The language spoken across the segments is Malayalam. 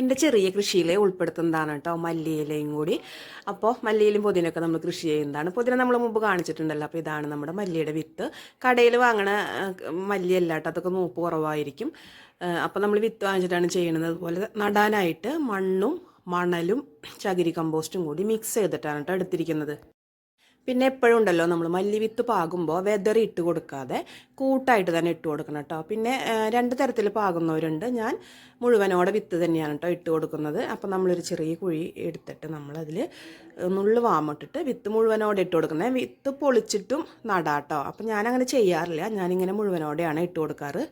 എന്റെ ചെറിയ കൃഷിയിലെ ഉൾപ്പെടുത്തുന്നതാണ് കേട്ടോ മല്ലിയിലയും കൂടി. അപ്പോൾ മല്ലിയിലും പുതിനൊക്കെ നമ്മൾ കൃഷി ചെയ്യുന്നതാണ്. പുതിന നമ്മൾ മുമ്പ് കാണിച്ചിട്ടുണ്ടല്ലോ അപ്പോൾ ഇതാണ് നമ്മുടെ മല്ലിയുടെ വിത്ത്. കടയിൽ വാങ്ങണ മല്ലിയല്ല കേട്ടോ അതൊക്കെ മൂപ്പ് കുറവായിരിക്കും. അപ്പോൾ നമ്മൾ വിത്ത് വാങ്ങിച്ചിട്ടാണ് ചെയ്യുന്നത്. അതുപോലെ നടാനായിട്ട് മണ്ണും മണലും ചകിരി കമ്പോസ്റ്റും കൂടി മിക്സ് ചെയ്തിട്ടാണ് കേട്ടോ എടുത്തിരിക്കുന്നത്. പിന്നെ എപ്പോഴും ഉണ്ടല്ലോ നമ്മൾ മല്ലിവിത്ത് പാകുമ്പോൾ വെതറി ഇട്ട് കൊടുക്കാതെ കൂട്ടായിട്ട് തന്നെ ഇട്ട് കൊടുക്കണം കേട്ടോ. പിന്നെ രണ്ട് തരത്തിൽ പാകുന്നവരുണ്ട്. ഞാൻ മുഴുവനോടെ വിത്ത് തന്നെയാണ് കേട്ടോ ഇട്ട് കൊടുക്കുന്നത്. അപ്പോൾ നമ്മളൊരു ചെറിയ കുഴി എടുത്തിട്ട് നമ്മളതിൽ നുള്ളു വാമിട്ടിട്ട് വിത്ത് മുഴുവനോടെ ഇട്ട് കൊടുക്കുന്നത്. വിത്ത് പൊളിച്ചിട്ടും നടാട്ടോ. അപ്പോൾ ഞാനങ്ങനെ ചെയ്യാറില്ല. ഞാനിങ്ങനെ മുഴുവനോടെയാണ് ഇട്ട് കൊടുക്കാറ്.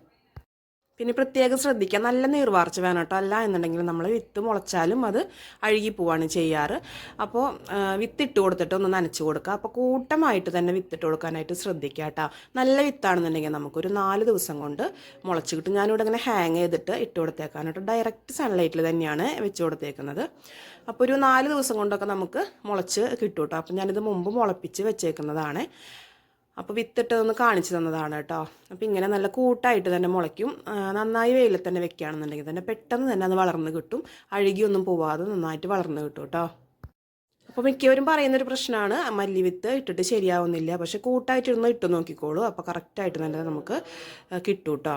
പിന്നെ പ്രത്യേകം ശ്രദ്ധിക്കുക. നല്ല നീർവാർച്ച വേണം കേട്ടോ. അല്ല എന്നുണ്ടെങ്കിൽ നമ്മൾ വിത്ത് മുളച്ചാലും അത് അഴുകി പോവാണ് ചെയ്യാറ്. അപ്പോൾ വിത്തിട്ട് കൊടുത്തിട്ട് ഒന്ന് നനച്ച് കൊടുക്കുക. അപ്പോൾ കൂട്ടമായിട്ട് തന്നെ വിത്തിട്ട് കൊടുക്കാനായിട്ട് ശ്രദ്ധിക്കുക കേട്ടോ. നല്ല വിത്താണെന്നുണ്ടെങ്കിൽ നമുക്കൊരു നാല് ദിവസം കൊണ്ട് മുളച്ച് കിട്ടും. ഞാനിവിടെ ഇങ്ങനെ ഹാങ് ചെയ്തിട്ട് ഇട്ട് കൊടുത്തേക്കാണ് കേട്ടോ. ഡയറക്റ്റ് സൺലൈറ്റിൽ തന്നെയാണ് വെച്ച് കൊടുത്തേക്കുന്നത്. അപ്പോൾ ഒരു നാല് ദിവസം കൊണ്ടൊക്കെ നമുക്ക് മുളച്ച് കിട്ടും കേട്ടോ അപ്പോൾ ഞാനിത് മുമ്പ് മുളപ്പിച്ച് വെച്ചേക്കുന്നതാണ്. അപ്പോൾ വിത്തിട്ടതൊന്ന് കാണിച്ചു തന്നതാണ് കേട്ടോ. അപ്പോൾ ഇങ്ങനെ നല്ല കൂട്ടായിട്ട് തന്നെ മുളയ്ക്കും. നന്നായി വെയിലത്ത് തന്നെ വെക്കുകയാണെന്നുണ്ടെങ്കിൽ തന്നെ പെട്ടെന്ന് തന്നെ അത് വളർന്ന് കിട്ടും. അഴുകിയൊന്നും പോവാതെ നന്നായിട്ട് വളർന്ന് കിട്ടും കേട്ടോ. അപ്പോൾ മിക്കവരും പറയുന്നൊരു പ്രശ്നമാണ് മല്ലി വിത്ത് ഇട്ടിട്ട് ശരിയാവുന്നില്ല. പക്ഷെ കൂട്ടായിട്ടിരുന്ന് ഇട്ട് നോക്കിക്കോളൂ. അപ്പോൾ കറക്റ്റായിട്ട് തന്നെ നമുക്ക് കിട്ടും കേട്ടോ.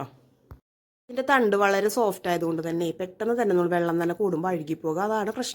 ഇതിന്റെ തണ്ട് വളരെ സോഫ്റ്റ് ആയതുകൊണ്ട് തന്നെ പെട്ടെന്ന് തന്നെ നമ്മൾ വെള്ളം തന്നെ കൂടുമ്പോൾ അഴുകിപ്പോകുക അതാണ് പ്രശ്നം.